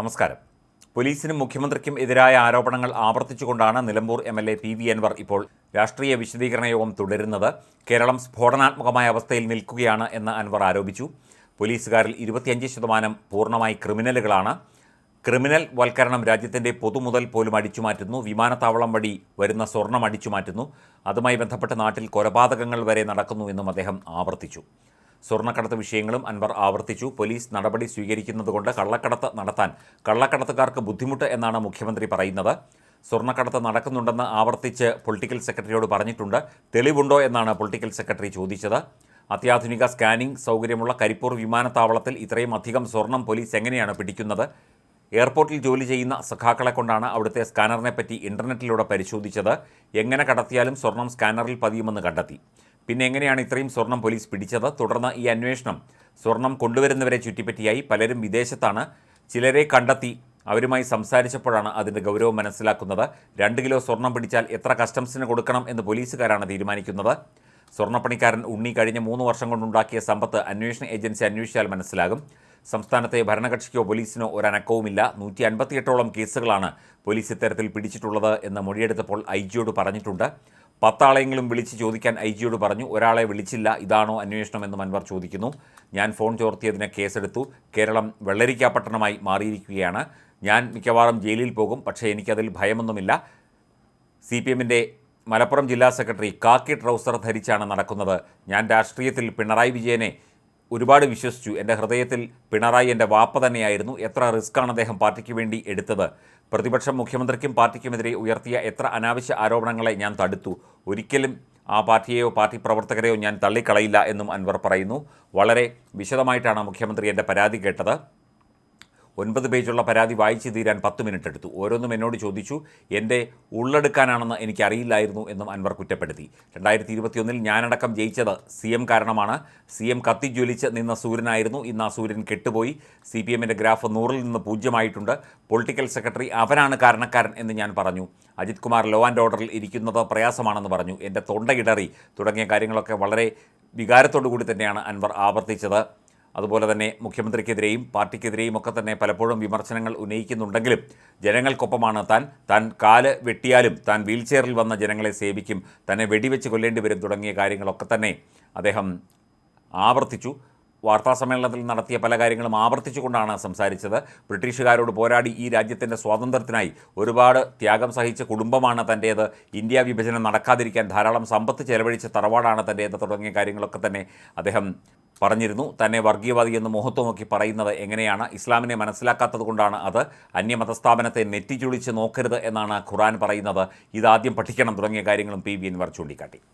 നമസ്കാരം. പോലീസിനും മുഖ്യമന്ത്രിക്കും എതിരായ ആരോപണങ്ങൾ ആവർത്തിച്ചുകൊണ്ടാണ് Nilambur M L A P V Anvar ഇപ്പോൾ രാഷ്ട്രീയ വിശദീകരണ യോഗം തുടരുന്നത്. കേരളം സ്ഫോടനാത്മകമായ അവസ്ഥയിൽ നിൽക്കുകയാണ് എന്ന് അൻവർ ആരോപിച്ചു. പോലീസുകാരിൽ ഇരുപത്തിയഞ്ച് ശതമാനം പൂർണമായി ക്രിമിനലുകളാണ്. ക്രിമിനൽ വൽക്കരണം രാജ്യത്തിന്റെ പൊതുമുതൽ പോലും അടിച്ചുമാറ്റുന്നു. വിമാനത്താവളം വഴി വരുന്ന സ്വർണം അടിച്ചുമാറ്റുന്നു. അതുമായി ബന്ധപ്പെട്ട് നാട്ടിൽ കൊലപാതകങ്ങൾ വരെ നടക്കുന്നു എന്നും അദ്ദേഹം ആവർത്തിച്ചു. സ്വർണക്കടത്ത് വിഷയങ്ങളും അൻവർ ആവർത്തിച്ചു. പോലീസ് നടപടി സ്വീകരിക്കുന്നതുകൊണ്ട് കള്ളക്കടത്ത് നടത്താൻ കള്ളക്കടത്തുകാർക്ക് ബുദ്ധിമുട്ട് എന്നാണ് മുഖ്യമന്ത്രി പറയുന്നത്. സ്വർണക്കടത്ത് നടക്കുന്നുണ്ടെന്ന് ആവർത്തിച്ച് പൊളിറ്റിക്കൽ സെക്രട്ടറിയോട് പറഞ്ഞിട്ടുണ്ട്. തെളിവുണ്ടോ എന്നാണ് പൊളിറ്റിക്കൽ സെക്രട്ടറി ചോദിച്ചത്. അത്യാധുനിക സ്കാനിംഗ് സൗകര്യമുള്ള കരിപ്പൂർ വിമാനത്താവളത്തിൽ ഇത്രയും അധികം സ്വർണം പോലീസ് എങ്ങനെയാണ് പിടിക്കുന്നത്? എയർപോർട്ടിൽ ജോലി ചെയ്യുന്ന സഖാക്കളെ കൊണ്ടാണ് അവിടുത്തെ സ്കാനറിനെ പറ്റി ഇന്റർനെറ്റിലൂടെ പരിശോധിച്ചത്. എങ്ങനെ കടത്തിയാലും സ്വർണം സ്കാനറിൽ പതിയുമെന്ന് കണ്ടെത്തി. പിന്നെ എങ്ങനെയാണ് ഇത്രയും സ്വർണം പോലീസ് പിടിച്ചത്? തുടർന്ന് ഈ അന്വേഷണം സ്വർണം കൊണ്ടുവരുന്നവരെ ചുറ്റിപ്പറ്റിയായി പലരും വിദേശത്താണ്. ചിലരെ കണ്ടെത്തി അവരുമായി സംസാരിച്ചപ്പോഴാണ് അതിന്റെ ഗൗരവം മനസ്സിലാക്കുന്നത്. രണ്ട് കിലോ സ്വർണം പിടിച്ചാൽ എത്ര കസ്റ്റംസിന് കൊടുക്കണം എന്ന് പോലീസുകാരാണ് തീരുമാനിക്കുന്നത്. സ്വർണപ്പണിക്കാരൻ ഉണ്ണി കഴിഞ്ഞ മൂന്ന് വർഷം കൊണ്ടുണ്ടാക്കിയ സമ്പത്ത് അന്വേഷണ ഏജൻസി അന്വേഷിച്ചാൽ മനസ്സിലാകും. സംസ്ഥാനത്തെ ഭരണകക്ഷിക്കോ പോലീസിനോ ഒരനക്കവുമില്ല. നൂറ്റി അൻപത്തിയെട്ടോളം കേസുകളാണ് പോലീസ് ഇത്തരത്തിൽ പിടിച്ചിട്ടുള്ളത് എന്ന് മൊഴിയെടുത്തപ്പോൾ ഐ ജിയോട് പറഞ്ഞിട്ടുണ്ട്. പത്താളെങ്കിലും വിളിച്ച് ചോദിക്കാൻ ഐ ജിയോട് പറഞ്ഞു. ഒരാളെ വിളിച്ചില്ല. ഇതാണോ അന്വേഷണം എന്ന് അൻവർ ചോദിക്കുന്നു. ഞാൻ ഫോൺ ചോർത്തിയതിന് കേസെടുത്തു. കേരളം വെള്ളരിക്കാപട്ടണമായി മാറിയിരിക്കുകയാണ്. ഞാൻ മിക്കവാറും ജയിലിൽ പോകും. പക്ഷേ എനിക്കതിൽ ഭയമൊന്നുമില്ല. സി പി എമ്മിന്റെ മലപ്പുറം ജില്ലാ സെക്രട്ടറി കാക്കി ട്രൗസർ ധരിച്ചാണ് നടക്കുന്നത്. ഞാൻ രാഷ്ട്രീയത്തിൽ പിണറായി വിജയനെ ഒരുപാട് വിശ്വസിച്ചു. എന്റെ ഹൃദയത്തിൽ പിണറായി എന്റെ വാപ്പ തന്നെയായിരുന്നു. എത്ര റിസ്ക്കാണ് അദ്ദേഹം പാർട്ടിക്ക് വേണ്ടി എടുത്തത്? പ്രതിപക്ഷം മുഖ്യമന്ത്രിക്കും പാർട്ടിക്കുമെതിരെ ഉയർത്തിയ എത്ര അനാവശ്യ ആരോപണങ്ങളെ ഞാൻ തടുത്തു? ഒരിക്കലും ആ പാർട്ടിയെയോ പാർട്ടി പ്രവർത്തകരെയോ ഞാൻ തള്ളിക്കളയില്ല എന്നും അൻവർ പറയുന്നു. വളരെ വിശദമായിട്ടാണ് മുഖ്യമന്ത്രി എന്റെ പരാതി കേട്ടത്. ഒൻപത് പേജുള്ള പരാതി വായിച്ചു തീരാൻ പത്ത് മിനിറ്റ് എടുത്തു. ഓരോന്നും എന്നോട് ചോദിച്ചു എന്റെ ഉള്ളെടുക്കാനാണെന്ന് എനിക്കറിയില്ലായിരുന്നു എന്നും അൻവർ കുറ്റപ്പെടുത്തി. രണ്ടായിരത്തി ഇരുപത്തിയൊന്നിൽ ഞാനടക്കം ജയിച്ചത് സി എം കാരണമാണ്. സി എം കത്തിജ്വലിച്ച് നിന്ന സൂര്യനായിരുന്നു. ഇന്ന് ആ സൂര്യൻ കെട്ടുപോയി. സി പി എമ്മിന്റെ ഗ്രാഫ് നൂറിൽ നിന്ന് പൂജ്യമായിട്ടുണ്ട്. പൊളിറ്റിക്കൽ സെക്രട്ടറി അവനാണ് കാരണക്കാരൻ എന്ന് ഞാൻ പറഞ്ഞു. അജിത് കുമാർ ലോ ആൻഡ് ഓർഡറിൽ ഇരിക്കുന്നത് പ്രയാസമാണെന്ന് പറഞ്ഞു. എന്റെ തൊണ്ടയിടറി തുടങ്ങിയ കാര്യങ്ങളൊക്കെ വളരെ വികാരത്തോടു കൂടി തന്നെയാണ് അൻവർ ആവർത്തിച്ചത്. അതുപോലെ തന്നെ മുഖ്യമന്ത്രിക്കെതിരെയും പാർട്ടിക്കെതിരെയും ഒക്കെ തന്നെ പലപ്പോഴും വിമർശനങ്ങൾ ഉന്നയിക്കുന്നുണ്ടെങ്കിലും ജനങ്ങൾക്കൊപ്പമാണ് താൻ താൻ കാൽ വെട്ടിയാലും താൻ വീൽചെയറിൽ വന്ന ജനങ്ങളെ സേവിക്കും തന്നെ വെടിവെച്ച് കൊല്ലേണ്ടി വരും തുടങ്ങിയ കാര്യങ്ങളൊക്കെ തന്നെ അദ്ദേഹം ആവർത്തിച്ചു. വാർത്താസമ്മേളനത്തിൽ നടത്തിയ പല കാര്യങ്ങളും ആവർത്തിച്ചുകൊണ്ടാണ് സംസാരിച്ചത്. ബ്രിട്ടീഷുകാരോട് പോരാടി ഈ രാജ്യത്തിന്റെ സ്വാതന്ത്ര്യത്തിനായി ഒരുപാട് ത്യാഗം സഹിച്ച കുടുംബമാണ് തന്റേത്. ഇന്ത്യ വിഭജനം നടക്കാതിരിക്കാൻ ധാരാളം സമ്പത്ത് ചെലവഴിച്ച തറവാടാണ് തന്റേത് തുടങ്ങിയ കാര്യങ്ങളൊക്കെ തന്നെ അദ്ദേഹം പറഞ്ഞിരുന്നു. തന്നെ വർഗീയവാദി എന്ന് മുഹത്വമൊക്കെ പറയുന്നത് എങ്ങനെയാണ്? ഇസ്ലാമിനെ മനസ്സിലാക്കാത്തത് കൊണ്ടാണ് അത്. അന്യമതസ്ഥാപനത്തെ നെറ്റിച്ചുളിച്ച് നോക്കരുത് എന്നാണ് ഖുറാൻ പറയുന്നത്. ഇതാദ്യം പഠിക്കണം തുടങ്ങിയ കാര്യങ്ങളും പി വി എൻവർ ചൂണ്ടിക്കാട്ടി.